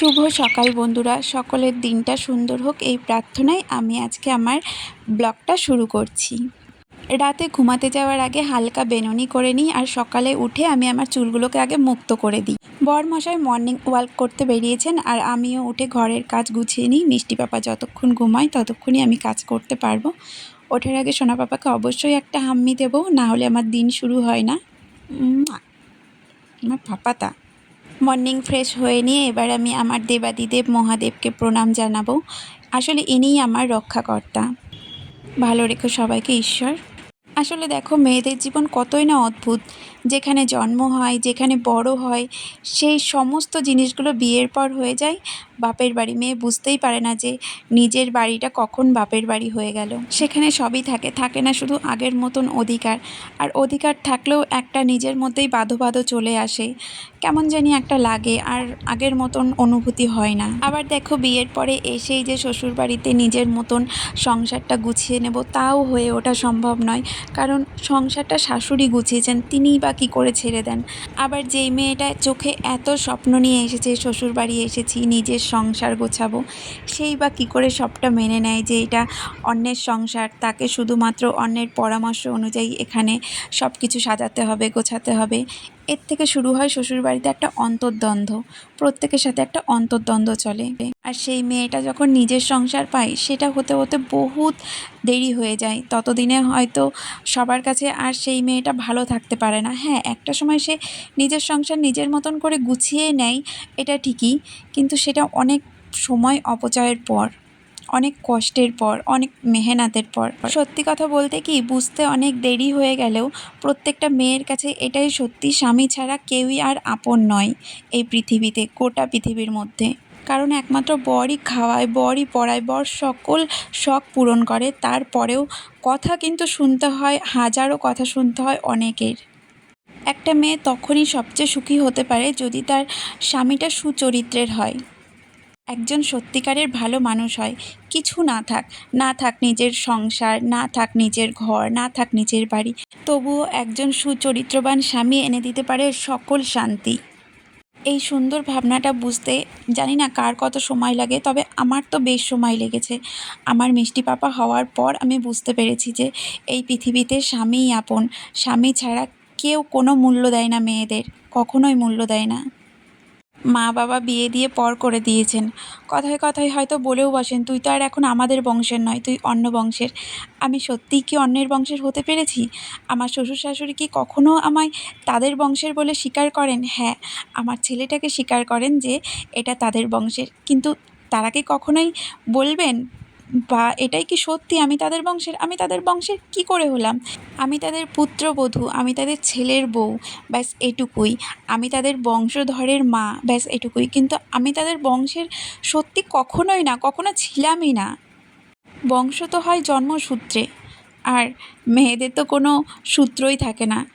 শুভ সকাল বন্ধুরা। সকলের দিনটা সুন্দর হোক এই প্রার্থনায় আমি আজকে আমার ব্লগটা শুরু করছি। রাতে ঘুমাতে যাওয়ার আগে হালকা বেনুনি করে নিই আর সকালে উঠে আমি আমার চুলগুলোকে আগে মুক্ত করে দিই। বরমশাই মর্নিং ওয়াক করতে বেরিয়েছেন আর আমিও উঠে ঘরের কাজ গুছিয়ে নিই। মিষ্টি পাপা যতক্ষণ ঘুমায় ততক্ষণই আমি কাজ করতে পারব। ওঠার আগে সোনা পাপাকে অবশ্যই একটা হাম্মি দেবো, না হলে আমার দিন শুরু হয় না। আমার পাপাতা মর্নিং ফ্রেশ হয়ে নিয়ে এবার আমি আমার দেবাদিদেব মহাদেবকে প্রণাম জানাব। আসলে ইনিই আমার রক্ষাকর্তা। ভালো রেখো সবাইকে, ঈশ্বর। আসলে দেখো, মেয়েদের জীবন কতই না অদ্ভুত। যেখানে জন্ম হয়, যেখানে বড় হয়, সেই সমস্ত জিনিসগুলো বিয়ের পর হয়ে যায়। বাপের বাড়ি মেয়ে বুঝতেই পারে না যে নিজের বাড়িটা কখন বাপের বাড়ি হয়ে গেল। সেখানে সবই থাকে থাকে না শুধু আগের মতন অধিকার। আর অধিকার থাকলেও একটা নিজের মধ্যেই বাধো বাধো চলে আসে। কেমন জানি একটা লাগে, আর আগের মতন অনুভূতি হয় না। আবার দেখো, বিয়ের পরে এসেই যে শ্বশুর বাড়িতে নিজের মতন সংসারটা গুছিয়ে নেব, তাও হয়ে ওঠা সম্ভব নয়। কারণ সংসারটা শাশুড়ি গুছিয়েছেন, তিনিই বা কী করে ছেড়ে দেন। আবার যেই মেয়েটা চোখে এত স্বপ্ন নিয়ে এসেছে শ্বশুর বাড়ি এসেছি, নিজের সংসার গোছাবো, সেই বা কী করে সবটা মেনে নেয় যে এটা অন্যের সংসার, তাকে শুধুমাত্র অন্যের পরামর্শ অনুযায়ী এখানে সব কিছু সাজাতে হবে, গোছাতে হবে। এর থেকে শুরু হয় শ্বশুরবাড়িতে একটা অন্তর্দ্বন্দ্ব, প্রত্যেকের সাথে একটা অন্তর্দ্বন্দ্ব চলে। আর সেই মেয়েটা যখন নিজের সংসার পায়, সেটা হতে হতে বহুত দেরি হয়ে যায়। ততদিনে হয়তো সবার কাছে আর সেই মেয়েটা ভালো থাকতে পারে না। হ্যাঁ একটা সময় সে নিজের সংসার নিজের মতন করে গুছিয়ে নেয়, এটা ঠিকই। কিন্তু সেটা অনেক সময় অপচয়ের পর। অনেক কষ্টের পর, অনেক মেহনাতের পর। সত্যি কথা বলতে কি, বুঝতে অনেক দেরি হয়ে গেলেও প্রত্যেকটা মেয়ের কাছে এটাই সত্যি, স্বামী ছাড়া কেউই আর আপন নয় এই পৃথিবীতে, গোটা পৃথিবীর মধ্যে। কারণ একমাত্র বরই খাওয়ায়, বরই পড়ায়, বর সকল শখ পূরণ করে, তারপরেও কথা কিন্তু শুনতে হয়, হাজারো কথা শুনতে হয় অনেকের। একটা মেয়ে তখনই সবচেয়ে সুখী হতে পারে যদি তার স্বামীটা সুচরিত্রের হয়। একজন সত্যিকারের ভালো মানুষ হয়। কিছু না থাক না থাক নিজের সংসার, না থাক নিজের ঘর, না থাক নিজের বাড়ি, তবুও একজন সুচরিত্রবান স্বামী এনে দিতে পারে সকল শান্তি। এই সুন্দর ভাবনাটা বুঝতে জানি না কার কত সময় লাগে, তবে আমার তো বেশ সময় লেগেছে। আমার মিষ্টি পাপা হওয়ার পর আমি বুঝতে পেরেছি যে এই পৃথিবীতে স্বামীই আপন। স্বামী ছাড়া কেউ কোনো মূল্য দেয় না মেয়েদের, কখনোই মূল্য দেয় না। মা বাবা বিয়ে দিয়ে পর করে দিয়েছেন। কথায় কথায় হয়তো বলেও বসেন, তুই তো আর এখন আমাদের বংশের নয়, তুই অন্য বংশের। আমি সত্যিই কি অন্যের বংশের হতে পেরেছি? আমার শ্বশুর শাশুড়ি কি কখনও আমায় তাদের বংশের বলে স্বীকার করেন? হ্যাঁ আমার ছেলেটাকে স্বীকার করেন যে এটা তাদের বংশের। কিন্তু তারা কি কখনোই বলবেন? বা এটাই কি সত্যি? আমি তাদের বংশের, আমি তাদের বংশের কি করে হলাম? আমি তাদের পুত্রবধূ, আমি তাদের ছেলের বউ, ব্যাস এটুকুই। আমি তাদের বংশধরের মা, ব্যাস এটুকুই। কিন্তু আমি তাদের বংশের সত্যি কখনোই না, কখনো ছিলামই না। বংশ তো হয় জন্মসূত্রে, আর মেয়েদের তো কোনো সূত্রই থাকে না।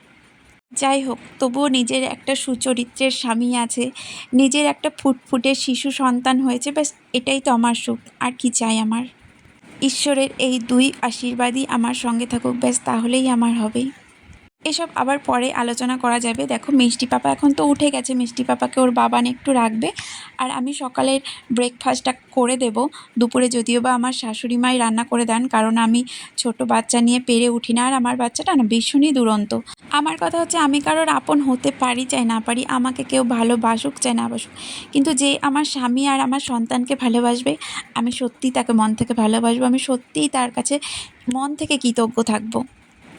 যাই হোক, তবুও নিজের একটা সুচরিত্রের স্বামী আছে, নিজের একটা ফুটফুটে শিশু সন্তান হয়েছে, ব্যাস এটাই তো আমার সুখ, আর কি চাই আমার? ঈশ্বরের এই দুই আশীর্বাদই আমার সঙ্গে থাকুক, ব্যাস তাহলেই আমার হবে। এসব আবার পরে আলোচনা করা যাবে। দেখো, মিষ্টি পাপা এখন তো উঠে গেছে। মিষ্টি পাপাকে ওর বাবান একটু রাখবে। আর আমি সকালের ব্রেকফাস্টটা করে দেব। দুপুরে যদিও বা আমার শাশুড়ি মাই রান্না করে দেন, কারণ আমি ছোট বাচ্চা নিয়ে পেরে উঠি না। আর আমার বাচ্চাটা না ভীষণই দুরন্ত। আমার কথা হচ্ছে আমি কারোর আপন হতে পারি, চাই না পারি, আমাকে কেউ ভালোবাসুক, চাই না বাসুক কিন্তু যে আমার স্বামী আর আমার সন্তানকে ভালোবাসবে, আমি সত্যিই তাকে মন থেকে ভালোবাসবো, আমি সত্যিই তার কাছে মন থেকে কৃতজ্ঞ থাকব।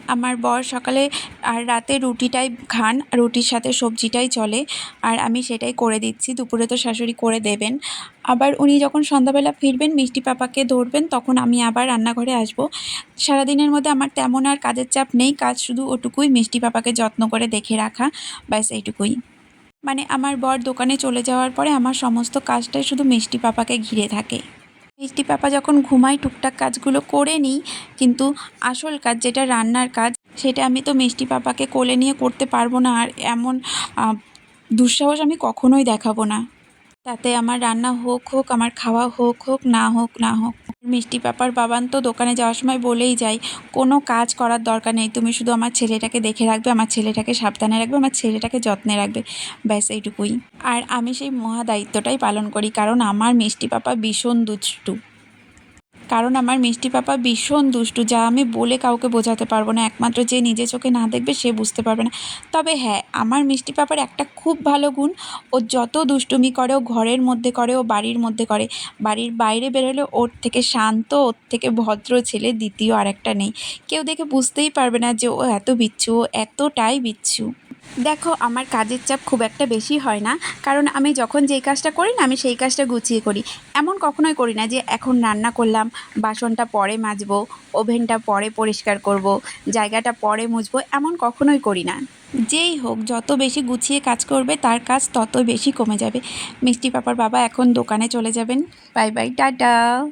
আমার বর সকালে আর রাতে রুটিটাই খান, রুটির সাথে সবজিটাই চলে, আর আমি সেটাই করে দিচ্ছি, দুপুরে তো শাশুড়ি করে দেবেন। আবার উনি যখন সন্ধ্যাবেলা ফিরবেন, মিষ্টি পাপাকে ধরবেন, তখন আমি আবার রান্নাঘরে আসব। সারাদিনের মধ্যে আমার তেমন আর কাজের চাপ নেই, কাজ শুধু ওটুকুই, মিষ্টি পাপাকে যত্ন করে দেখে রাখা, ব্যাস এইটুকুই। মানে আমার বর দোকানে চলে যাওয়ার পরে আমার সমস্ত কাজটাই শুধু মিষ্টি পাপাকে ঘিরে থাকে। মিষ্টি পাপা যখন ঘুমাই টুকটাক কাজগুলো করে নিই, কিন্তু আসল কাজ যেটা রান্নার কাজ, সেটা আমি তো মিষ্টি পাপাকে কোলে নিয়ে করতে পারব না, আর এমন দুঃসাহস আমি কখনোই দেখাবো না। তাতে আমার রান্না হোক হোক, আমার খাওয়া হোক হোক, না হোক না হোক। মিষ্টি পাপার বাবান তো দোকানে যাওয়ার সময় বলেই যায়, কোনো কাজ করার দরকার নেই, তুমি শুধু আমার ছেলেটাকে দেখে রাখবে, আমার ছেলেটাকে সাবধানে রাখবে, আমার ছেলেটাকে যত্নে রাখবে। ব্যাস, এইটুকুই। আর আমি সেই মহা দায়িত্বটাই পালন করি, কারণ আমার মিষ্টি পাপা ভীষণ দুষ্টু। কারণ আমার মিষ্টি পাপা ভীষণ দুষ্টু, যা আমি বলে কাউকে বোঝাতে পারব না। একমাত্র যে নিজে চোখে না দেখবে, সে বুঝতে পারবে না। তবে হ্যাঁ আমার মিষ্টি পাপার একটা খুব ভালো গুণ, ও যত দুষ্টুমি করে, ও ঘরের মধ্যে করে, ও বাড়ির মধ্যে করে। বাড়ির বাইরে বেরোলে ওর থেকে শান্ত, ওর থেকে ভদ্র ছেলে দ্বিতীয় আরেকটা নেই। কেউ দেখে বুঝতেই পারবে না যে ও এত বিচ্ছু, ও এতটাই বিচ্ছু। দেখো, আমার কাজের চাপ খুব একটা বেশি হয় না। কারণ আমি যখন যেই কাজটা করি না, আমি সেই কাজটা গুছিয়ে করি। এমন কখনোই করি না যে, এখন রান্না করলাম, বাসনটা পরে মাজবো, ওভেনটা পরে পরিষ্কার করব, জায়গাটা পরে মুছবো, এমন কখনোই করি না। যেই হোক, যত বেশি গুছিয়ে কাজ করবে, তার কাজ তত বেশি কমে যাবে। মিষ্টি পাপার বাবা এখন দোকানে চলে যাবেন। Bye bye, tata.